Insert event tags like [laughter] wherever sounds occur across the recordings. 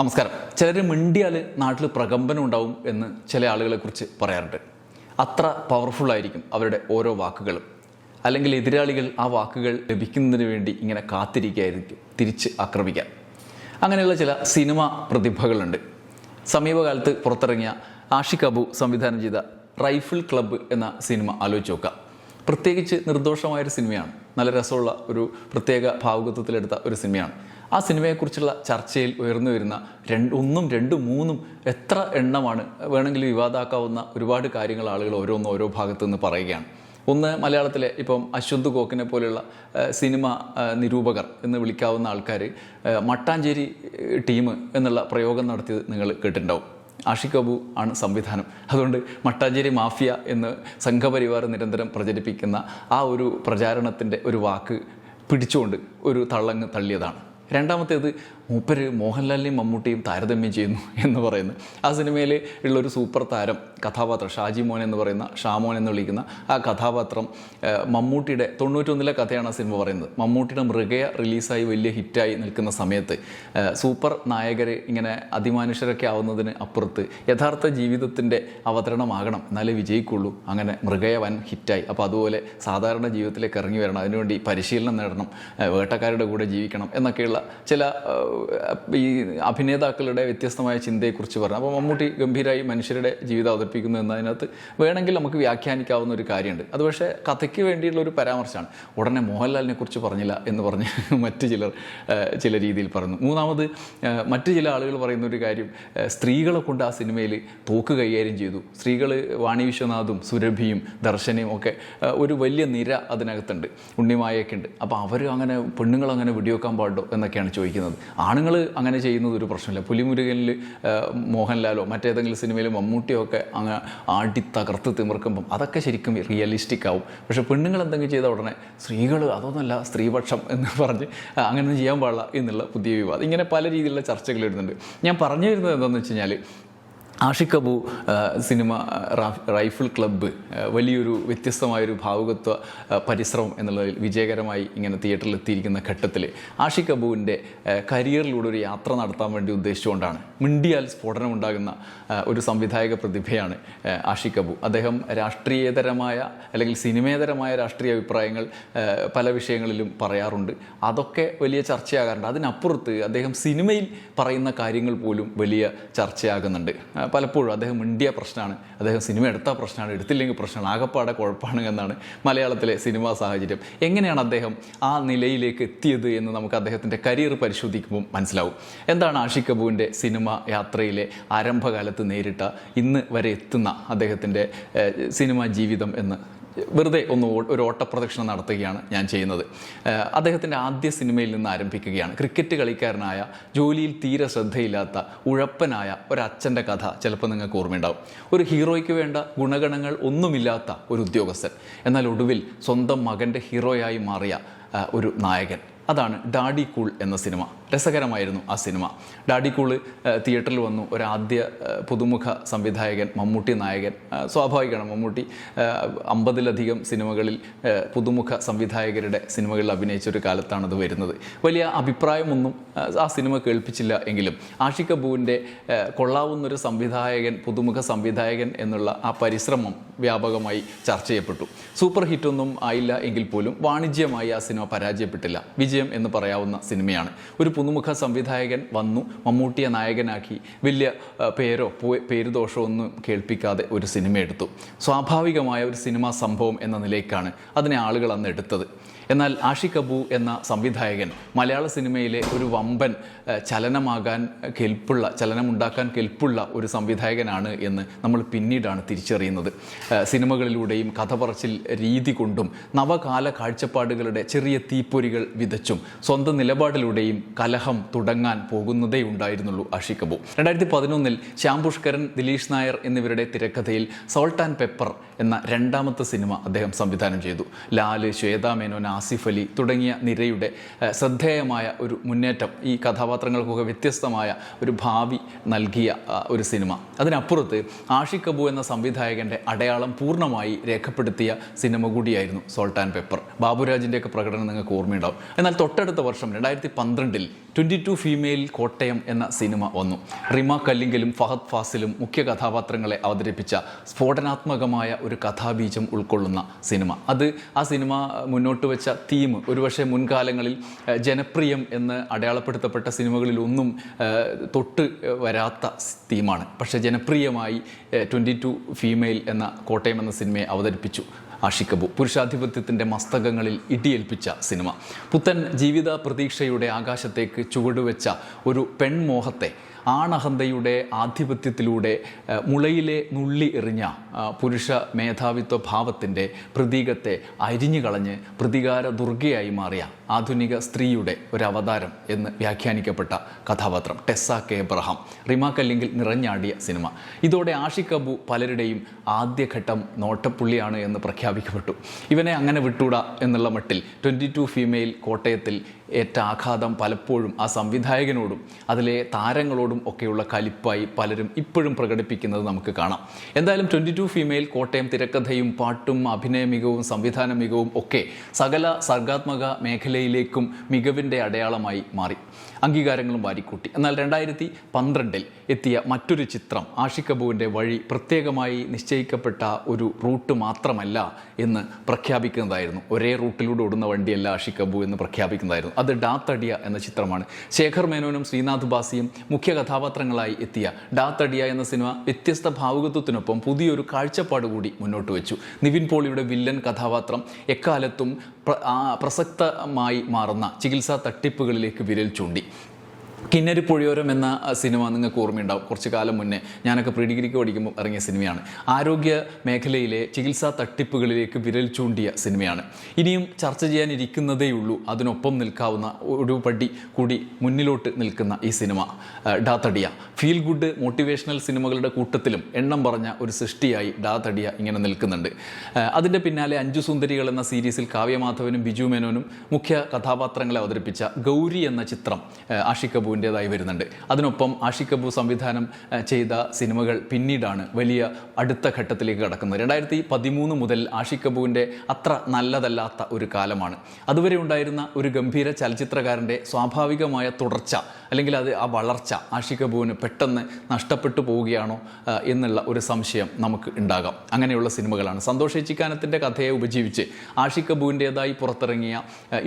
നമസ്കാരം. ചിലർ മിണ്ടിയാൽ നാട്ടിൽ പ്രകമ്പനം ഉണ്ടാവും എന്ന് ചില ആളുകളെക്കുറിച്ച് പറയാറുണ്ട്. അത്ര പവർഫുൾ ആയിരിക്കും അവരുടെ ഓരോ വാക്കുകളും. അല്ലെങ്കിൽ എതിരാളികൾ ആ വാക്കുകൾ ലഭിക്കുന്നതിന് വേണ്ടി ഇങ്ങനെ കാത്തിരിക്കുകയായിരിക്കും തിരിച്ച് ആക്രമിക്കാൻ അങ്ങനെയുള്ള ചില സിനിമ പ്രതിഭകളുണ്ട്. സമീപകാലത്ത് പുറത്തിറങ്ങിയ ആഷിഖ് അബു സംവിധാനം ചെയ്ത റൈഫിൾ ക്ലബ്ബ് എന്ന സിനിമ ആലോചിച്ച് നോക്കാം. പ്രത്യേകിച്ച് നിർദോഷമായൊരു സിനിമയാണ്. നല്ല രസമുള്ള ഒരു പ്രത്യേക ഭാവുകത്വത്തിലെടുത്ത ഒരു സിനിമയാണ്. ആ സിനിമയെക്കുറിച്ചുള്ള ചർച്ചയിൽ ഉയർന്നു വരുന്ന രണ്ട് ഒന്നും രണ്ടും മൂന്നും എത്ര എണ്ണമാണ് വേണമെങ്കിൽ വിവാദമാക്കാവുന്ന ഒരുപാട് കാര്യങ്ങൾ ആളുകൾ ഓരോന്നും ഓരോ ഭാഗത്തു നിന്ന് പറയുകയാണ്. ഒന്ന് മലയാളത്തിലെ ഇപ്പം അശ്വന്ത് കോക്കിനെ പോലെയുള്ള സിനിമ നിരൂപകർ എന്ന് വിളിക്കാവുന്ന ആൾക്കാർ മട്ടാഞ്ചേരി ടീം എന്നുള്ള പ്രയോഗം നടത്തിയത് നിങ്ങൾ കേട്ടിട്ടുണ്ടാവും. ആഷിഖ് അബു ആണ് സംവിധാനം. അതുകൊണ്ട് മട്ടാഞ്ചേരി മാഫിയ എന്ന് സംഘപരിവാർ നിരന്തരം പ്രചരിപ്പിക്കുന്ന ആ ഒരു പ്രചാരണത്തിന്റെ ഒരു വാക്ക് പിടിച്ചുകൊണ്ട് ഒരു തള്ളങ്ങ് തള്ളിയതാണ്. രണ്ടാമത്തേത് മൂപ്പര് മോഹൻലാലിനെയും മമ്മൂട്ടിയും താരതമ്യം ചെയ്യുന്നു എന്ന് പറയുന്നു. ആ സിനിമയിൽ ഉള്ളൊരു സൂപ്പർ താരം കഥാപാത്രം ഷാജി മോൻ എന്ന് പറയുന്ന ഷാമോൻ എന്ന് വിളിക്കുന്ന ആ കഥാപാത്രം മമ്മൂട്ടിയുടെ തൊണ്ണൂറ്റൊന്നിലെ കഥയാണ് ആ സിനിമ പറയുന്നത്. മമ്മൂട്ടിയുടെ മൃഗയ റിലീസായി വലിയ ഹിറ്റായി നിൽക്കുന്ന സമയത്ത് സൂപ്പർ നായകർ ഇങ്ങനെ അതിമാനുഷ്യരൊക്കെ ആവുന്നതിന് അപ്പുറത്ത് യഥാർത്ഥ ജീവിതത്തിന്റെ അവതരണമാകണം. എന്നാലേ വിജയിക്കുള്ളൂ. അങ്ങനെ മൃഗയ വൻ ഹിറ്റായി. അപ്പോൾ അതുപോലെ സാധാരണ ജീവിതത്തിലേക്ക് ഇറങ്ങി വരണം. അതിനുവേണ്ടി പരിശീലനം നേടണം. വേട്ടക്കാരുടെ കൂടെ ജീവിക്കണം എന്നൊക്കെയുള്ള ചില ഈ അഭിനേതാക്കളുടെ വ്യത്യസ്തമായ ചിന്തയെക്കുറിച്ച് പറഞ്ഞു അപ്പോൾ മമ്മൂട്ടി ഗംഭീരമായി മനുഷ്യരുടെ ജീവിതം അവതരിപ്പിക്കുന്നു എന്നതിനകത്ത് വേണമെങ്കിൽ നമുക്ക് വ്യാഖ്യാനിക്കാവുന്ന ഒരു കാര്യമുണ്ട്. അത് പക്ഷേ കഥയ്ക്ക് വേണ്ടിയുള്ള ഒരു പരാമർശമാണ്. ഉടനെ മോഹൻലാലിനെ കുറിച്ച് പറഞ്ഞില്ല എന്ന് പറഞ്ഞ് [laughs] മറ്റു ചിലർ ചില രീതിയിൽ പറഞ്ഞു. മൂന്നാമത് മറ്റു ചില ആളുകൾ പറയുന്ന ഒരു കാര്യം സ്ത്രീകളെ കൊണ്ട് ആ സിനിമയിൽ തോക്ക് കൈകാര്യം ചെയ്തു. സ്ത്രീകൾ വാണി വിശ്വനാഥും സുരഭിയും ദർശനയും ഒക്കെ ഒരു വലിയ നിര അതിനകത്തുണ്ട്. ഉണ്ണിമായൊക്കെ ഉണ്ട്. അപ്പോൾ അവർ അങ്ങനെ പെണ്ണുങ്ങൾ അങ്ങനെ വെടിവെക്കാൻ പാടുണ്ടോ എന്നൊക്കെയാണ് ചോദിക്കുന്നത്. ആണുങ്ങൾ അങ്ങനെ ചെയ്യുന്നത് ഒരു പ്രശ്നമില്ല. പുലിമുരുകനിൽ മോഹൻലാലോ മറ്റേതെങ്കിലും സിനിമയിൽ മമ്മൂട്ടിയോ ഒക്കെ അങ്ങ് ആടി തകർത്ത് തിമിർക്കുമ്പം അതൊക്കെ ശരിക്കും റിയലിസ്റ്റിക് ആവും. പക്ഷേ പെണ്ണുങ്ങൾ എന്തെങ്കിലും ചെയ്ത ഉടനെ സ്ത്രീകൾ അതൊന്നുമല്ല സ്ത്രീപക്ഷം എന്ന് പറഞ്ഞ് അങ്ങനെ ചെയ്യാൻ പാടില്ല എന്നുള്ള പുതിയ വിവാദം. ഇങ്ങനെ പല രീതിയിലുള്ള ചർച്ചകൾ വരുന്നുണ്ട്. ഞാൻ പറഞ്ഞു വരുന്നത് എന്താണെന്ന് വെച്ച് കഴിഞ്ഞാൽ ആഷിഖ് അബു സിനിമ റാഫ്- റൈഫിൾ ക്ലബ്ബ് വലിയൊരു വ്യത്യസ്തമായൊരു ഭാവുകത്വ പരിശ്രമം എന്നുള്ളതിൽ വിജയകരമായി ഇങ്ങനെ തിയേറ്ററിൽ എത്തിയിരിക്കുന്ന ഘട്ടത്തിൽ ആഷിഖ് അബുവിന്റെ കരിയറിലൂടെ ഒരു യാത്ര നടത്താൻ വേണ്ടി ഉദ്ദേശിച്ചുകൊണ്ടാണ് മിണ്ടിയാൽ സ്ഫോടനമുണ്ടാകുന്ന ഉണ്ടാകുന്ന ഒരു സംവിധായക പ്രതിഭയാണ് ആഷിഖ് അബു അദ്ദേഹം രാഷ്ട്രീയതരമായ അല്ലെങ്കിൽ സിനിമേതരമായ രാഷ്ട്രീയ അഭിപ്രായങ്ങൾ പല വിഷയങ്ങളിലും പറയാറുണ്ട്. അതൊക്കെ വലിയ ചർച്ചയാകാറുണ്ട്. അതിനപ്പുറത്ത് അദ്ദേഹം സിനിമയിൽ പറയുന്ന കാര്യങ്ങൾ പോലും വലിയ ചർച്ചയാകുന്നുണ്ട്. പലപ്പോഴും അദ്ദേഹം മിണ്ടിയ പ്രശ്നമാണ്. അദ്ദേഹം സിനിമ എടുത്ത പ്രശ്നമാണ് എടുത്തില്ലെങ്കിൽ പ്രശ്നമാണ് ആകപ്പാടെ കുഴപ്പമാണ് എന്നാണ് മലയാളത്തിലെ സിനിമാ സാഹചര്യം. എങ്ങനെയാണ് അദ്ദേഹം ആ നിലയിലേക്ക് എത്തിയത് എന്ന് നമുക്ക് അദ്ദേഹത്തിന്റെ കരിയർ പരിശോധിക്കുമ്പോൾ മനസ്സിലാവും. എന്താണ് ആഷിഖ് കപൂറിന്റെ സിനിമ യാത്രയിലെ ആരംഭകാലത്ത് നേരിട്ട ഇന്ന് വരെ എത്തുന്ന അദ്ദേഹത്തിന്റെ സിനിമാ ജീവിതം എന്ന്? വെറുതെ ഒന്ന് ഒരു ഓട്ടപ്രദക്ഷിണം നടത്തുകയാണ് ഞാൻ ചെയ്യുന്നത്. അദ്ദേഹത്തിന്റെ ആദ്യ സിനിമയിൽ നിന്ന് ആരംഭിക്കുകയാണ്. ക്രിക്കറ്റ് കളിക്കാരനായ ജോലിയിൽ തീരെ ശ്രദ്ധയില്ലാത്ത ഉഴപ്പനായ ഒരച്ഛന്റെ കഥ ചിലപ്പോൾ നിങ്ങൾക്ക് ഓർമ്മയുണ്ടാവും. ഒരു ഹീറോയ്ക്ക് വേണ്ട ഗുണഗണങ്ങൾ ഒന്നുമില്ലാത്ത ഒരു ഉദ്യോഗസ്ഥൻ. എന്നാൽ ഒടുവിൽ സ്വന്തം മകന്റെ ഹീറോയായി മാറിയ ഒരു നായകൻ. അതാണ് ഡാഡി കൂൾ എന്ന സിനിമ. രസകരമായിരുന്നു ആ സിനിമ. ഡാഡി തിയേറ്ററിൽ വന്നു. ഒരു ആദ്യ പുതുമുഖ സംവിധായകൻ മമ്മൂട്ടി നായകൻ. സ്വാഭാവികമാണ് മമ്മൂട്ടി അമ്പതിലധികം സിനിമകളിൽ പുതുമുഖ സംവിധായകരുടെ സിനിമകളിൽ അഭിനയിച്ച ഒരു കാലത്താണ് അത് വരുന്നത്. വലിയ അഭിപ്രായമൊന്നും ആ, സിനിമ കേൾപ്പിച്ചില്ല എങ്കിലും ആഷിഖ് കപൂറിന്റെ കൊള്ളാവുന്നൊരു സംവിധായകൻ പുതുമുഖ സംവിധായകൻ എന്നുള്ള ആ പരിശ്രമം വ്യാപകമായി ചർച്ച ചെയ്യപ്പെട്ടു. സൂപ്പർ ഹിറ്റൊന്നും ആയില്ല എങ്കിൽ പോലും വാണിജ്യമായി ആ സിനിമ പരാജയപ്പെട്ടില്ല. വിജയം എന്ന് പറയാവുന്ന സിനിമയാണ്. ഒരു പുതുമുഖ സംവിധായകൻ വന്നു മമ്മൂട്ടിയെ നായകനാക്കി. വലിയ പേരോ പേരുദോഷമോ ഒന്നും കേൾപ്പിക്കാതെ ഒരു സിനിമ എടുത്തു. സ്വാഭാവികമായ ഒരു സിനിമാ സംഭവം എന്ന നിലയ്ക്കാണ് അതിനെ ആളുകൾ അന്ന് എടുത്തത്. എന്നാൽ ആഷിഖ് അബു എന്ന സംവിധായകൻ മലയാള സിനിമയിലെ ഒരു വമ്പൻ ചലനമാകാൻ കെൽപ്പുള്ള ചലനമുണ്ടാക്കാൻ കെൽപ്പുള്ള ഒരു സംവിധായകനാണ് എന്ന് നമ്മൾ പിന്നീടാണ് തിരിച്ചറിയുന്നത്. സിനിമകളിലൂടെയും കഥ പറച്ചിൽ രീതി കൊണ്ടും നവകാല കാഴ്ചപ്പാടുകളുടെ ചെറിയ തീപ്പൊരികൾ വിതച്ചും സ്വന്തം നിലപാടിലൂടെയും കലഹം തുടങ്ങാൻ പോകുന്നതേ ഉണ്ടായിരുന്നുള്ളൂ അഷി അബു രണ്ടായിരത്തി പതിനൊന്നിൽ ശ്യാം പുഷ്കരൻ ദിലീഷ് നായർ എന്നിവരുടെ തിരക്കഥയിൽ സോൾട്ട് ആൻഡ് പെപ്പർ എന്ന രണ്ടാമത്തെ സിനിമ അദ്ദേഹം സംവിധാനം ചെയ്തു. ലാൽ ശ്വേതാ മേനോൻ ആസിഫ് അലി തുടങ്ങിയ നിരയുടെ ശ്രദ്ധേയമായ ഒരു മുന്നേറ്റം ഈ കഥാപാത്രങ്ങൾക്കൊക്കെ വ്യത്യസ്തമായ ഒരു ഭാവി നൽകിയ ഒരു സിനിമ. അതിനപ്പുറത്ത് ആഷിഖ് കബു എന്ന സംവിധായകന്റെ അടയാളം പൂർണമായി രേഖപ്പെടുത്തിയ സിനിമ കൂടിയായിരുന്നു സോൾട്ട് ആൻഡ് പെപ്പർ ബാബുരാജിന്റെയൊക്കെ പ്രകടനം നിങ്ങൾക്ക് ഓർമ്മയുണ്ടാവും. എന്നാൽ തൊട്ടടുത്ത വർഷം രണ്ടായിരത്തി പന്ത്രണ്ടിൽ ട്വന്റി ടു ഫീമെയിൽ കോട്ടയം എന്ന സിനിമ വന്നു. റിമ കല്ലിങ്കലും ഫഹദ് ഫാസിലും മുഖ്യ കഥാപാത്രങ്ങളെ അവതരിപ്പിച്ച സ്ഫോടനാത്മകമായ ഒരു കഥാബീജം ഉൾക്കൊള്ളുന്ന സിനിമ. അത് ആ സിനിമ മുന്നോട്ട് വെച്ച തീം ഒരുപക്ഷെ മുൻകാലങ്ങളിൽ ജനപ്രിയം എന്ന് അടയാളപ്പെടുത്തപ്പെട്ട സിനിമകളിലൊന്നും ഒന്നും തൊട്ട് വരാത്ത തീമാണ് പക്ഷേ ജനപ്രിയമായി ട്വന്റി ടു ഫീമെയിൽ എന്ന കോട്ടയം എന്ന സിനിമയെ അവതരിപ്പിച്ചു. ആഷിക് കപൂർ പുരുഷാധിപത്യത്തിന്റെ മസ്തകങ്ങളിൽ ഇടിയേൽപ്പിച്ച സിനിമ. പുത്തൻ ജീവിത പ്രതീക്ഷയുടെ ആകാശത്തേക്ക് ചുവടുവെച്ച ഒരു പെൺമോഹത്തെ ആണഹന്തയുടെ ആധിപത്യത്തിലൂടെ മുളയിലെ നുള്ളി എറിഞ്ഞ പുരുഷ മേധാവിത്വ ഭാവത്തിന്റെ പ്രതീകത്തെ അരിഞ്ഞു കളഞ്ഞ് പ്രതികാര ദുർഗയായി മാറിയ ആധുനിക സ്ത്രീയുടെ ഒരു അവതാരം എന്ന് വ്യാഖ്യാനിക്കപ്പെട്ട കഥാപാത്രം ടെസ്സ കെ. എബ്രഹാം റിമാക്കല്ലെങ്കിൽ നിറഞ്ഞാടിയ സിനിമ. ഇതോടെ ആഷിഖ് അബു പലരുടെയും ആദ്യഘട്ടം നോട്ടപ്പുള്ളിയാണ് എന്ന് പ്രഖ്യാപിക്കപ്പെട്ടു. ഇവനെ അങ്ങനെ വിട്ടൂടാ എന്നുള്ള മട്ടിൽ ട്വന്റി ടു ഫീമെയിൽ കോട്ടയത്തിൽ ഏറ്റ ആഘാതം പലപ്പോഴും ആ സംവിധായകനോടും അതിലെ താരങ്ങളോടും ഒക്കെയുള്ള കലിപ്പായി പലരും ഇപ്പോഴും പ്രകടിപ്പിക്കുന്നത് നമുക്ക് കാണാം. എന്തായാലും ട്വന്റി ടു ഫീമെയിൽ കോട്ടയം തിരക്കഥയും പാട്ടും അഭിനയ മികവും സംവിധാന മികവും ഒക്കെ സകല സർഗാത്മക മേഖലയിലേക്കും മികവിന്റെ അടയാളമായി മാറി. അംഗീകാരങ്ങളും വാരിക്കൂട്ടി. എന്നാൽ രണ്ടായിരത്തി പന്ത്രണ്ടിൽ എത്തിയ മറ്റൊരു ചിത്രം ആഷിഖ് കപൂറിന്റെ വഴി പ്രത്യേകമായി നിശ്ചയിക്കപ്പെട്ട ഒരു റൂട്ട് മാത്രമല്ല എന്ന് പ്രഖ്യാപിക്കുന്നതായിരുന്നു. ഒരേ റൂട്ടിലൂടെ ഓടുന്ന വണ്ടിയല്ല ആഷിഖ് കപൂർ എന്ന് പ്രഖ്യാപിക്കുന്നതായിരുന്നു. അത് ഡാത്തടിയ എന്ന ചിത്രമാണ്. ശേഖർ മേനോനും ശ്രീനാഥ് ബാസിയും മുഖ്യ കഥാപാത്രങ്ങളായി എത്തിയ ഡാത്തടിയ എന്ന സിനിമ വ്യത്യസ്ത ഭാവുകത്വത്തിനൊപ്പം പുതിയൊരു കാഴ്ചപ്പാട് കൂടി മുന്നോട്ട് വെച്ചു. നിവിൻ പോളിയുടെ വില്ലൻ കഥാപാത്രം എക്കാലത്തും പ്ര- പ്രസക്തമായി മാറുന്ന ചികിത്സാ തട്ടിപ്പുകളിലേക്ക് വിരൽ ചൂണ്ടി. കിന്നരി പുഴയോരം എന്ന സിനിമ നിങ്ങൾക്ക് ഓർമ്മയുണ്ടാവും. കുറച്ച് കാലം മുന്നേ ഞാനൊക്കെ പ്രീ ഡിഗ്രിക്ക് പഠിക്കുമ്പോൾ ഇറങ്ങിയ സിനിമയാണ്. ആരോഗ്യ മേഖലയിലെ ചികിത്സാ തട്ടിപ്പുകളിലേക്ക് വിരൽ ചൂണ്ടിയ സിനിമയാണ്. ഇനിയും ചർച്ച ചെയ്യാനിരിക്കുന്നതേ ഉള്ളൂ അതിനൊപ്പം നിൽക്കാവുന്ന ഒരു പടി കൂടി മുന്നിലോട്ട് നിൽക്കുന്ന ഈ സിനിമ ഡാത്തടിയ ഫീൽ ഗുഡ് മോട്ടിവേഷണൽ സിനിമകളുടെ കൂട്ടത്തിലും എണ്ണം പറഞ്ഞ ഒരു സൃഷ്ടിയായി ഡാത്തടിയ ഇങ്ങനെ നിൽക്കുന്നുണ്ട്. അതിന്റെ പിന്നാലെ അഞ്ചു സുന്ദരികൾ എന്ന സീരീസിൽ കാവ്യമാധവനും ബിജു മേനോനും മുഖ്യ കഥാപാത്രങ്ങളെ അവതരിപ്പിച്ച ഗൗരി എന്ന ചിത്രം ആ, ആഷിഖ് കപൂറിന്റെതായി വരുന്നുണ്ട്. അതിനൊപ്പം ആഷിഖ് കപൂർ സംവിധാനം ചെയ്ത സിനിമകൾ പിന്നീടാണ് വലിയ അടുത്ത ഘട്ടത്തിലേക്ക് കടക്കുന്നത്. രണ്ടായിരത്തി പതിമൂന്ന് മുതൽ ആഷിഖ് കപൂറിന്റെ അത്ര നല്ലതല്ലാത്ത ഒരു കാലമാണ്. അതുവരെ ഉണ്ടായിരുന്ന ഒരു ഗംഭീര ചലച്ചിത്രകാരന്റെ സ്വാഭാവികമായ തുടർച്ച അല്ലെങ്കിൽ അത് ആ വളർച്ച ആഷിഖ് കപൂറിന് പെട്ടെന്ന് നഷ്ടപ്പെട്ടു പോവുകയാണോ എന്നുള്ള ഒരു സംശയം നമുക്ക് ഉണ്ടാകാം. അങ്ങനെയുള്ള സിനിമകളാണ്. സന്തോഷ് ഏച്ചിക്കാനത്തിന്റെ കഥയെ ഉപജീവിച്ച് ആഷിഖ് കപൂറിന്റെതായി പുറത്തിറങ്ങിയ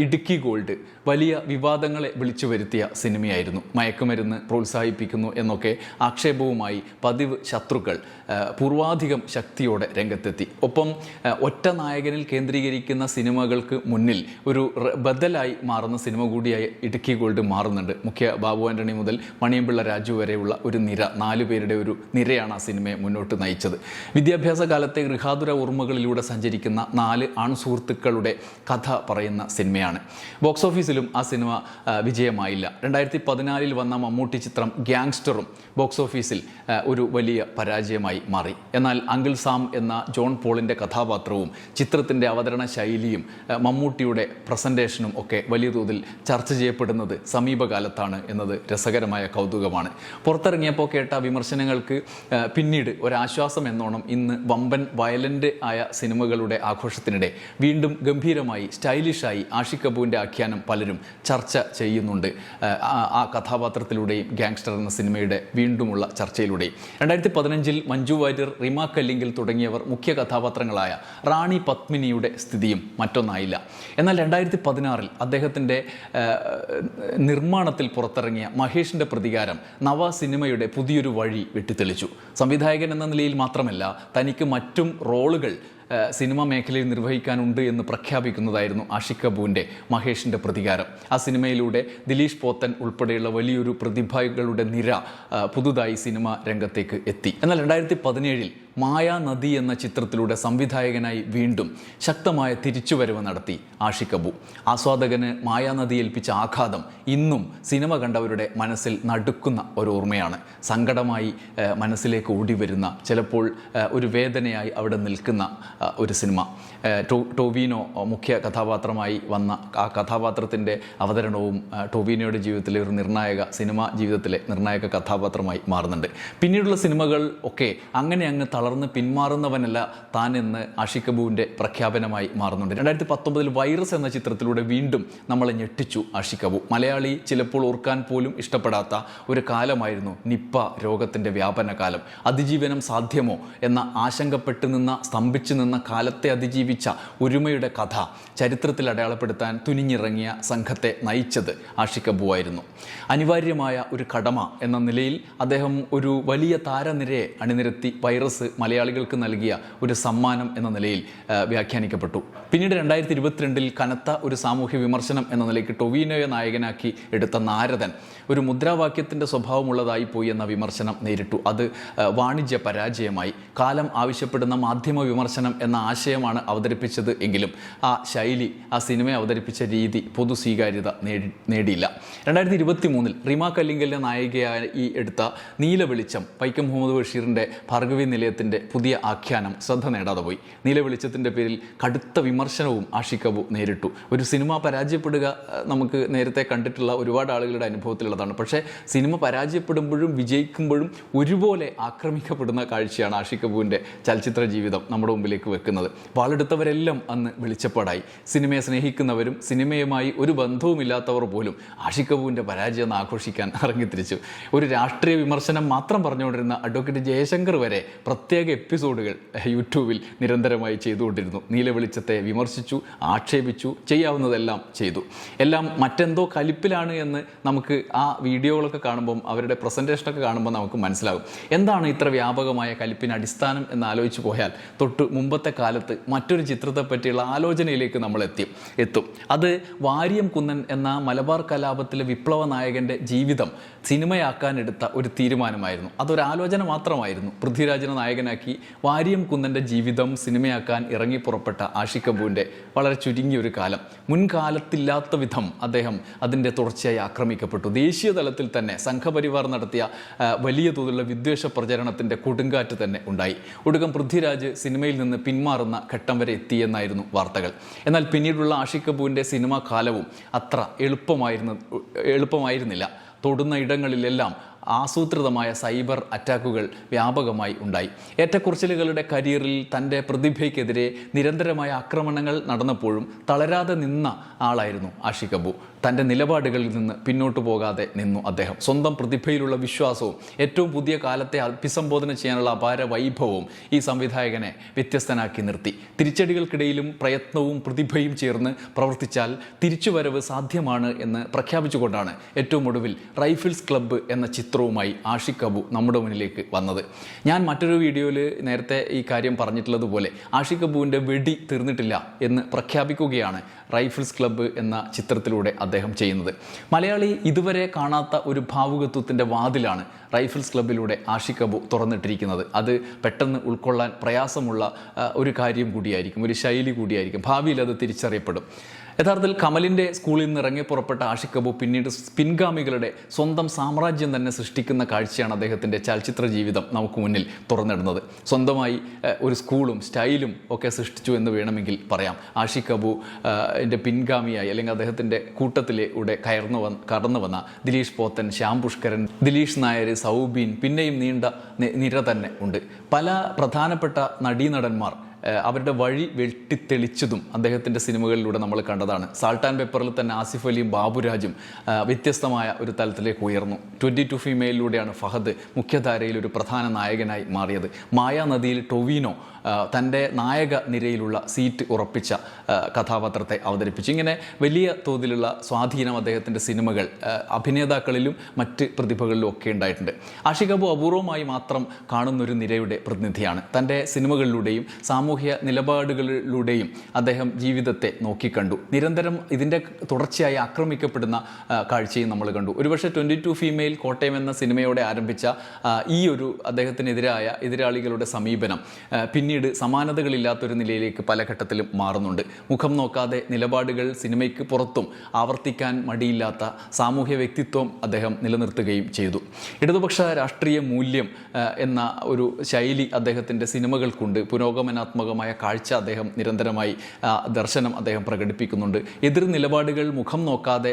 ഇടുക്കി ഗോൾഡ് വലിയ വിവാദങ്ങളെ വിളിച്ചു വരുത്തിയ സിനിമയായിരുന്നു മയക്കുമരുന്ന് പ്രോത്സാഹിപ്പിക്കുന്നു എന്നൊക്കെ ആക്ഷേപവുമായി പതിവ് ശത്രുക്കൾ പൂർവാധികം ശക്തിയോടെ രംഗത്തെത്തി. ഒപ്പം ഒറ്റ നായകനിൽ കേന്ദ്രീകരിക്കുന്ന സിനിമകൾക്ക് മുന്നിൽ ഒരു ബദലായി മാറുന്ന സിനിമ കൂടിയായി ഇടുക്കി ഗോൾഡ് മാറുന്നുണ്ട്. മുഖ്യ ബാബു ആന്റണി മുതൽ മണിയമ്പിള്ള രാജു വരെയുള്ള ഒരു നിര നാലു പേരുടെ ഒരു നിരയാണ് ആ സിനിമയെ മുന്നോട്ട് നയിച്ചത്. വിദ്യാഭ്യാസ കാലത്തെ ഗൃഹാതുര ഓർമ്മകളിലൂടെ സഞ്ചരിക്കുന്ന നാല് ആൺസുഹൃത്തുക്കളുടെ കഥ പറയുന്ന സിനിമയാണ്. ബോക്സ് ഓഫീസിലും ആ സിനിമ വിജയമായില്ല. രണ്ടായിരത്തി പതിനാലിൽ വന്ന മമ്മൂട്ടി ചിത്രം ഗ്യാങ്സ്റ്ററും ബോക്സ് ഓഫീസിൽ ഒരു വലിയ പരാജയമായി മാറി. എന്നാൽ അങ്കിൾ സാം എന്ന ജോൺ പോളിന്റെ കഥാപാത്രവും ചിത്രത്തിന്റെ അവതരണ ശൈലിയും മമ്മൂട്ടിയുടെ പ്രസന്റേഷനും ഒക്കെ വലിയ തോതിൽ ചർച്ച ചെയ്യപ്പെടുന്നത് സമീപകാലത്താണ് എന്നത് രസകരമായ കൗതുകമാണ്. പുറത്തിറങ്ങിയപ്പോൾ കേട്ട വിമർശനങ്ങൾക്ക് പിന്നീട് ഒരാശ്വാസം എന്നോണം ഇന്ന് വമ്പൻ വയലന്റ് ആയ സിനിമകളുടെ ആഘോഷത്തിനിടെ വീണ്ടും ഗംഭീരമായി സ്റ്റൈലിഷായി ആഷിഖ് കപൂറിന്റെ ആഖ്യാനം പലരും ചർച്ച ചെയ്യുന്നുണ്ട്. ആ കഥാപാത്രത്തിലൂടെയും ഗാങ്സ്റ്റർ എന്ന സിനിമയുടെ വീണ്ടുമുള്ള ചർച്ചയിലൂടെയും. രണ്ടായിരത്തി പതിനഞ്ചിൽ മഞ്ജു വാര്യർ റിമ കല്ലിങ്കിൽ തുടങ്ങിയവർ മുഖ്യ കഥാപാത്രങ്ങളായ റാണി പത്മിനിയുടെ സ്ഥിതിയും മറ്റൊന്നായില്ല. എന്നാൽ രണ്ടായിരത്തി പതിനാറിൽ അദ്ദേഹത്തിന്റെ നിർമ്മാണത്തിൽ പുറത്തിറങ്ങിയ മഹേഷിന്റെ പ്രതികാരം നവ സിനിമയുടെ പുതിയൊരു വഴി വെട്ടിത്തെളിച്ചു. സംവിധായകൻ എന്ന നിലയിൽ മാത്രമല്ല തനിക്ക് മറ്റും റോളുകൾ സിനിമ മേഖലയിൽ നിർവഹിക്കാനുണ്ട് എന്ന് പ്രഖ്യാപിക്കുന്നതായിരുന്നു അഷിക് കപൂറിന്റെ മഹേഷിന്റെ പ്രതികാരം. ആ സിനിമയിലൂടെ ദിലീഷ് പോത്തൻ ഉൾപ്പെടെയുള്ള വലിയൊരു പ്രതിഭകളുടെ നിര പുതുതായി സിനിമ രംഗത്തേക്ക് എത്തി. എന്നാൽ രണ്ടായിരത്തി പതിനേഴിൽ മായാ നദി എന്ന ചിത്രത്തിലൂടെ സംവിധായകനായി വീണ്ടും ശക്തമായ തിരിച്ചുവരവ് നടത്തി ആഷിക് കപൂർ ആസ്വാദകന് മായാ നദി ഏൽപ്പിച്ച ആഘാതം ഇന്നും സിനിമ കണ്ടവരുടെ മനസ്സിൽ നടുക്കുന്ന ഒരു ഓർമ്മയാണ്. സങ്കടമായി മനസ്സിലേക്ക് ഓടിവരുന്ന ചിലപ്പോൾ ഒരു വേദനയായി അവിടെ നിൽക്കുന്ന ഒരു സിനിമ. ടോവിനോ മുഖ്യ കഥാപാത്രമായി വന്ന ആ കഥാപാത്രത്തിന്റെ അവതരണവും ടോവിനോയുടെ ജീവിതത്തിലെ ഒരു നിർണായക സിനിമ ജീവിതത്തിലെ നിർണായക കഥാപാത്രമായി മാറുന്നുണ്ട്. പിന്നീടുള്ള സിനിമകൾ ഒക്കെ അങ്ങനെ അങ്ങ് തളർന്ന് പിന്മാറുന്നവനല്ല താൻ എന്ന് ആഷിഖ് കപൂറിന്റെ പ്രഖ്യാപനമായി മാറുന്നുണ്ട്. രണ്ടായിരത്തി പത്തൊമ്പതിൽ വൈറസ് എന്ന ചിത്രത്തിലൂടെ വീണ്ടും നമ്മളെ ഞെട്ടിച്ചു ആഷിഖ് കപൂർ. മലയാളി ചിലപ്പോൾ ഓർക്കാൻ പോലും ഇഷ്ടപ്പെടാത്ത ഒരു കാലമായിരുന്നു നിപ്പ രോഗത്തിന്റെ വ്യാപന കാലം അതിജീവനം സാധ്യമോ എന്ന ആശങ്കപ്പെട്ടു നിന്ന സ്തംഭിച്ചു നിന്ന കാലത്തെ അതിജീവിച്ച ഒരുമയുടെ കഥ ചരിത്രത്തിൽ അടയാളപ്പെടുത്താൻ തുനിഞ്ഞിറങ്ങിയ സംഘത്തെ നയിച്ചത് ആഷിഖ് അബുവായിരുന്നു അനിവാര്യമായ ഒരു കടമ എന്ന നിലയിൽ അദ്ദേഹം ഒരു വലിയ താരനിരയെ അണിനിരത്തി വൈറസ് മലയാളികൾക്ക് നൽകിയ ഒരു സമ്മാനം എന്ന നിലയിൽ വ്യാഖ്യാനിക്കപ്പെട്ടു. പിന്നീട് രണ്ടായിരത്തി ഇരുപത്തിരണ്ടിൽ കനത്ത ഒരു സാമൂഹ്യ വിമർശനം എന്ന നിലയ്ക്ക് ടൊവീനോയെ നായകനാക്കി എടുത്ത നാരദൻ ഒരു മുദ്രാവാക്യത്തിന്റെ സ്വഭാവമുള്ളതായി പോയി എന്ന വിമർശനം നേരിട്ടു. അത് വാണിജ്യ പരാജയമായി. കാലം ആവശ്യപ്പെടുന്ന മാധ്യമ വിമർശനം എന്ന ആശയമാണ് അവതരിപ്പിച്ചത്. എങ്കിലും ആ ശൈലി ആ സിനിമയെ അവതരിപ്പിച്ച രീതി പൊതു സ്വീകാര്യത നേടി നേടിയില്ല. രണ്ടായിരത്തി ഇരുപത്തി മൂന്നിൽ റിമ കല്ലിങ്കലിനെ നായികയായി എടുത്ത നീല വെളിച്ചം വൈക്കം മുഹമ്മദ് ബഷീറിന്റെ ഭാർഗവി നിലയത്തിന്റെ പുതിയ ആഖ്യാനം ശ്രദ്ധ നേടാതെ പോയി. നീല വെളിച്ചത്തിന്റെ പേരിൽ കടുത്ത വിമർശനവും ആഷിഖ് കപൂർ നേരിട്ടു. ഒരു സിനിമ പരാജയപ്പെടുക നമുക്ക് നേരത്തെ കണ്ടിട്ടുള്ള ഒരുപാട് ആളുകളുടെ അനുഭവത്തിലുള്ളതാണ്. പക്ഷേ സിനിമ പരാജയപ്പെടുമ്പോഴും വിജയിക്കുമ്പോഴും ഒരുപോലെ ആക്രമിക്കപ്പെടുന്ന കാഴ്ചയാണ് ആഷിക് കപൂറിന്റെ ചലച്ചിത്ര ജീവിതം നമ്മുടെ മുമ്പിലേക്ക് വെക്കുന്നത്. വാളെടുത്തവരെല്ലാം അന്ന് വെളിച്ചപ്പാടായി. സിനിമയെ സ്നേഹിക്കുന്നവരും സിനിമയുമായി ഒരു ബന്ധവുമില്ലാത്തവർ പോലും കപൂറിന്റെ പരാജയം ഒന്ന് ആഘോഷിക്കാൻ ഇറങ്ങിത്തിരിച്ചു. ഒരു രാഷ്ട്രീയ വിമർശനം മാത്രം പറഞ്ഞുകൊണ്ടിരുന്ന അഡ്വക്കേറ്റ് ജയശങ്കർ വരെ പ്രത്യേക എപ്പിസോഡുകൾ യൂട്യൂബിൽ നിരന്തരമായി ചെയ്തുകൊണ്ടിരുന്നു. നീലവെളിച്ചത്തെ വിമർശിച്ചു ആക്ഷേപിച്ചു ചെയ്യാവുന്നതെല്ലാം ചെയ്തു. എല്ലാം മറ്റെന്തോ കലിപ്പിലാണ് എന്ന് നമുക്ക് ആ വീഡിയോകളൊക്കെ കാണുമ്പം അവരുടെ പ്രസന്റേഷനൊക്കെ കാണുമ്പോൾ നമുക്ക് മനസ്സിലാകും. എന്താണ് ഇത്ര വ്യാപകമായ കലിപ്പിന് അടിസ്ഥാനം എന്ന് ആലോചിച്ച് പോയാൽ തൊട്ട് മുമ്പത്തെ കാലത്ത് മറ്റൊരു ചിത്രത്തെ പറ്റിയുള്ള ആലോചനയിലേക്ക് നമ്മൾ എത്തി. എത്തും അത് വാര്യം കുന്നൻ എന്ന മലബാർ കലാപത്തിലെ വിപ്ലവ നായകന്റെ ജീവിതം സിനിമയാക്കാൻ എടുത്ത ഒരു തീരുമാനമായിരുന്നു. അതൊരാലോചന മാത്രമായിരുന്നു. പൃഥ്വിരാജിനെ നായകനാക്കി വാര്യം കുന്നന്റെ ജീവിതം സിനിമയാക്കാൻ ഇറങ്ങി പുറപ്പെട്ട കപൂറിന്റെ വളരെ ചുരുങ്ങിയ ഒരു കാലം. മുൻകാലത്തില്ലാത്ത വിധം അദ്ദേഹം അതിന്റെ തുടർച്ചയായി ആക്രമിക്കപ്പെട്ടു. ദേശീയ തലത്തിൽ തന്നെ സംഘപരിവാർ നടത്തിയ വലിയ തോതിലുള്ള വിദ്വേഷ പ്രചരണത്തിന്റെ കൊടുങ്കാറ്റ് തന്നെ ഉണ്ടായി. ഒടുക്കം പൃഥ്വിരാജ് സിനിമയിൽ നിന്ന് പിന്മാറുന്ന ഘട്ടം വരെ എത്തിയെന്നായിരുന്നു വാർത്തകൾ. എന്നാൽ പിന്നീടുള്ള ആഷിഖ് കപൂറിന്റെ സിനിമാ കാലവും അത്ര എളുപ്പമായിരുന്നു എളുപ്പമായിരുന്നില്ല. തൊടുന്ന ഇടങ്ങളിലെല്ലാം ആസൂത്രിതമായ സൈബർ അറ്റാക്കുകൾ വ്യാപകമായി ഉണ്ടായി. ഏറ്റക്കുറച്ചിലുകളുടെ കരിയറിൽ തന്റെ പ്രതിഭയ്ക്കെതിരെ നിരന്തരമായ ആക്രമണങ്ങൾ നടന്നപ്പോഴും തളരാതെ നിന്ന ആളായിരുന്നു ആഷിഖ് കബു തന്റെ നിലപാടുകളിൽ നിന്ന് പിന്നോട്ട് പോകാതെ നിന്നു അദ്ദേഹം. സ്വന്തം പ്രതിഭയിലുള്ള വിശ്വാസവും ഏറ്റവും പുതിയ കാലത്തെ അഭിസംബോധന ചെയ്യാനുള്ള അപാര വൈഭവവും ഈ സംവിധായകനെ വ്യത്യസ്തനാക്കി നിർത്തി. തിരിച്ചടികൾക്കിടയിലും പ്രയത്നവും പ്രതിഭയും ചേർന്ന് പ്രവർത്തിച്ചാൽ തിരിച്ചുവരവ് സാധ്യമാണ് എന്ന് പ്രഖ്യാപിച്ചുകൊണ്ടാണ് ഏറ്റവും ഒടുവിൽ റൈഫിൾസ് ക്ലബ്ബ് എന്ന ചിത്രവുമായി ആഷിഖ് കബു നമ്മുടെ മുന്നിലേക്ക് വന്നത്. ഞാൻ മറ്റൊരു വീഡിയോയിൽ നേരത്തെ ഈ കാര്യം പറഞ്ഞിട്ടുള്ളതുപോലെ ആഷിഖ് കബുവിന്റെ വെടി തീർന്നിട്ടില്ല എന്ന് പ്രഖ്യാപിക്കുകയാണ് റൈഫിൾസ് ക്ലബ്ബ് എന്ന ചിത്രത്തിലൂടെ അദ്ദേഹം ചെയ്യുന്നത്. മലയാളി ഇതുവരെ കാണാത്ത ഒരു ഭാവുകത്വത്തിന്റെ വാതിലാണ് റൈഫിൾസ് ക്ലബ്ബിലൂടെ ആഷിഖ് കബു തുറന്നിട്ടിരിക്കുന്നത്. അത് പെട്ടെന്ന് ഉൾക്കൊള്ളാൻ പ്രയാസമുള്ള ഒരു കാര്യം കൂടിയായിരിക്കും ഒരു ശൈലി കൂടിയായിരിക്കും. ഭാവിയിൽ അത് തിരിച്ചറിയപ്പെടും. യഥാർത്ഥത്തിൽ കമലിന്റെ സ്കൂളിൽ നിന്ന് ഇറങ്ങി പുറപ്പെട്ട ആഷിഖ് പിന്നീട് പിൻഗാമികളുടെ സ്വന്തം സാമ്രാജ്യം തന്നെ സൃഷ്ടിക്കുന്ന കാഴ്ചയാണ് അദ്ദേഹത്തിന്റെ ചലച്ചിത്ര ജീവിതം നമുക്ക് മുന്നിൽ തുറന്നിടുന്നത്. സ്വന്തമായി ഒരു സ്കൂളും സ്റ്റൈലും ഒക്കെ സൃഷ്ടിച്ചു എന്ന് വേണമെങ്കിൽ പറയാം. ആഷിഖ് കപൂർ എന്റെ പിൻഗാമിയായി അല്ലെങ്കിൽ അദ്ദേഹത്തിന്റെ കൂട്ടത്തിലൂടെ കയർന്നു വന്ന് കടന്നു വന്ന ദിലീഷ് പോത്തൻ ശ്യാം പുഷ്കരൻ ദിലീഷ് നായർ സൗബീൻ പിന്നെയും നീണ്ട നിര തന്നെ ഉണ്ട്. പല പ്രധാനപ്പെട്ട നടീനടന്മാർ അവരുടെ വഴി വെട്ടിത്തെളിച്ചതും അദ്ദേഹത്തിന്റെ സിനിമകളിലൂടെ നമ്മൾ കണ്ടതാണ്. സാൾട്ട് ആൻഡ് പെപ്പറിൽ തന്നെ ആസിഫ് അലിയും ബാബുരാജും വ്യത്യസ്തമായ ഒരു തലത്തിലേക്ക് ഉയർന്നു. ട്വന്റി ടു ഫീമെയിലൂടെയാണ് ഫഹദ് മുഖ്യധാരയിൽ ഒരു പ്രധാന നായകനായി മാറിയത്. മായാനദിയിൽ ടൊവീനോ ആഹ് തന്റെ നായക നിരയിലുള്ള സീറ്റ് ഉറപ്പിച്ച കഥാപാത്രത്തെ അവതരിപ്പിച്ചു. ഇങ്ങനെ വലിയ തോതിലുള്ള സ്വാധീനം അദ്ദേഹത്തിന്റെ സിനിമകൾ അഭിനേതാക്കളിലും മറ്റ് പ്രതിഭകളിലും ഒക്കെ ഉണ്ടായിട്ടുണ്ട്. അബു അപൂർവമായി മാത്രം കാണുന്നൊരു നിരയുടെ പ്രതിനിധിയാണ്. തന്റെ സിനിമകളിലൂടെയും സാമൂഹ്യ നിലപാടുകളിലൂടെയും അദ്ദേഹം ജീവിതത്തെ നോക്കിക്കണ്ടു. നിരന്തരം ഇതിന്റെ തുടർച്ചയായി ആക്രമിക്കപ്പെടുന്ന കാഴ്ചയും നമ്മൾ കണ്ടു. ഒരുപക്ഷെ ട്വന്റി ടു ഫീമെയിൽ കോട്ടയം എന്ന സിനിമയോടെ ആരംഭിച്ച ഈ ഒരു അദ്ദേഹത്തിനെതിരായ എതിരാളികളുടെ സമീപനം പിന്നീട് സമാനതകളില്ലാത്തൊരു നിലയിലേക്ക് പല ഘട്ടത്തിലും മാറുന്നുണ്ട്. മുഖം നോക്കാതെ നിലപാടുകൾ സിനിമയ്ക്ക് പുറത്തും ആവർത്തിക്കാൻ മടിയില്ലാത്ത സാമൂഹ്യ വ്യക്തിത്വം അദ്ദേഹം നിലനിർത്തുകയും ചെയ്തു. ഇടതുപക്ഷ രാഷ്ട്രീയ മൂല്യം എന്ന ഒരു ശൈലി അദ്ദേഹത്തിന്റെ സിനിമകൾക്കുണ്ട്. പുരോഗമനാത്മക ഭാവനാത്മകമായ കാഴ്ച അദ്ദേഹം നിരന്തരമായി ദർശനം അദ്ദേഹം പ്രകടിപ്പിക്കുന്നുണ്ട്. എതിർ നിലപാടുകൾ മുഖം നോക്കാതെ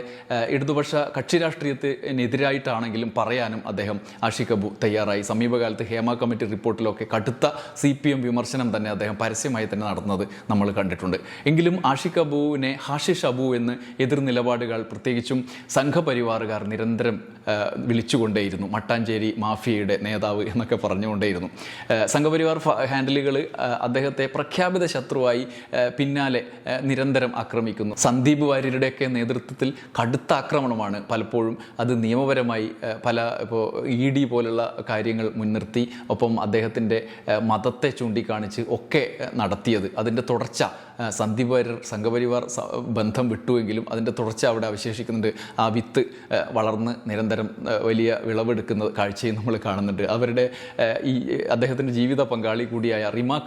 ഇടതുപക്ഷ കക്ഷി രാഷ്ട്രീയത്തിനെതിരായിട്ടാണെങ്കിലും പറയാനും അദ്ദേഹം ആഷിഖ് തയ്യാറായി. സമീപകാലത്ത് ഹേമ കമ്മിറ്റി റിപ്പോർട്ടിലൊക്കെ കടുത്ത സി പി എം വിമർശനം തന്നെ അദ്ദേഹം പരസ്യമായി തന്നെ നടന്നത് നമ്മൾ കണ്ടിട്ടുണ്ട്. എങ്കിലും ആഷിഖ് അബുവിനെ ഹാഷിഷ് അബു എന്ന് എതിർ നിലപാടുകൾ പ്രത്യേകിച്ചും സംഘപരിവാറുകാർ നിരന്തരം വിളിച്ചുകൊണ്ടേയിരുന്നു. മട്ടാഞ്ചേരി മാഫിയയുടെ നേതാവ് എന്നൊക്കെ പറഞ്ഞുകൊണ്ടേയിരുന്നു. സംഘപരിവാർ ഹാൻഡിലുകൾ അദ്ദേഹത്തെ പ്രഖ്യാപിത ശത്രുവായി പിന്നാലെ നിരന്തരം ആക്രമിക്കുന്നു. സന്ദീപ് വാര്യരുടെയൊക്കെ നേതൃത്വത്തിൽ കടുത്ത ആക്രമണമാണ് പലപ്പോഴും അത് നിയമപരമായി പല ഇപ്പോൾ ഇ ഡി പോലുള്ള കാര്യങ്ങൾ മുൻനിർത്തി ഒപ്പം അദ്ദേഹത്തിന്റെ മതത്തെ ചൂണ്ടിക്കാണിച്ച് ഒക്കെ നടത്തിയത്. അതിന്റെ തുടർച്ച വാര്യർ സംഘപരിവാർ ബന്ധം വിട്ടുവെങ്കിലും അതിന്റെ തുടർച്ച അവിടെ അവശേഷിക്കുന്നുണ്ട്. ആ വിത്ത് വളർന്ന് നിരന്തരം വലിയ വിളവെടുക്കുന്ന കാഴ്ചയും നമ്മൾ കാണുന്നുണ്ട്. അവരുടെ ഈ അദ്ദേഹത്തിന്റെ ജീവിത പങ്കാളി കൂടിയായ റിമ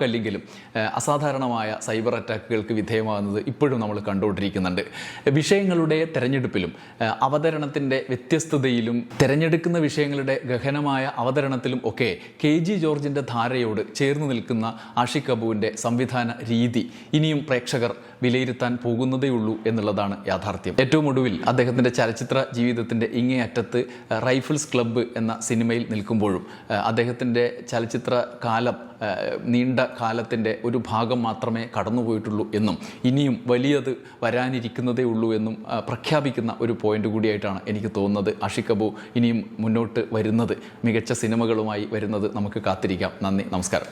അസാധാരണമായ സൈബർ അറ്റാക്കുകൾക്ക് വിധേയമാകുന്നത് ഇപ്പോഴും നമ്മൾ കണ്ടുകൊണ്ടിരിക്കുന്നുണ്ട്. വിഷയങ്ങളുടെ തെരഞ്ഞെടുപ്പിലും അവതരണത്തിന്റെ വ്യത്യസ്തതയിലും തിരഞ്ഞെടുക്കുന്ന വിഷയങ്ങളുടെ ഗഹനമായ അവതരണത്തിലും ഒക്കെ കെ ജി ജോർജിന്റെ ധാരയോട് ചേർന്ന് നിൽക്കുന്ന ആഷിഖ് അബുവിന്റെ സംവിധാന രീതി ഇനിയും പ്രേക്ഷകർ വിലയിരുത്താൻ പോകുന്നതേയുള്ളൂ എന്നുള്ളതാണ് യാഥാർത്ഥ്യം. ഏറ്റവും ഒടുവിൽ അദ്ദേഹത്തിന്റെ ചലച്ചിത്ര ജീവിതത്തിന്റെ ഇങ്ങേയറ്റത്ത് റൈഫിൾസ് ക്ലബ്ബ് എന്ന സിനിമയിൽ നിൽക്കുമ്പോഴും അദ്ദേഹത്തിന്റെ ചലച്ചിത്ര കാലം നീണ്ട കാലത്തിന്റെ ഒരു ഭാഗം മാത്രമേ കടന്നുപോയിട്ടുള്ളൂ എന്നും ഇനിയും വലിയത് വരാനിരിക്കുന്നതേ ഉള്ളൂ എന്നും പ്രഖ്യാപിക്കുന്ന ഒരു പോയിന്റ് കൂടിയായിട്ടാണ് എനിക്ക് തോന്നുന്നത്. അബു ഇനിയും മുന്നോട്ട് വരുന്നത് മികച്ച സിനിമകളുമായി വരുന്നത് നമുക്ക് കാത്തിരിക്കാം. നന്ദി നമസ്കാരം.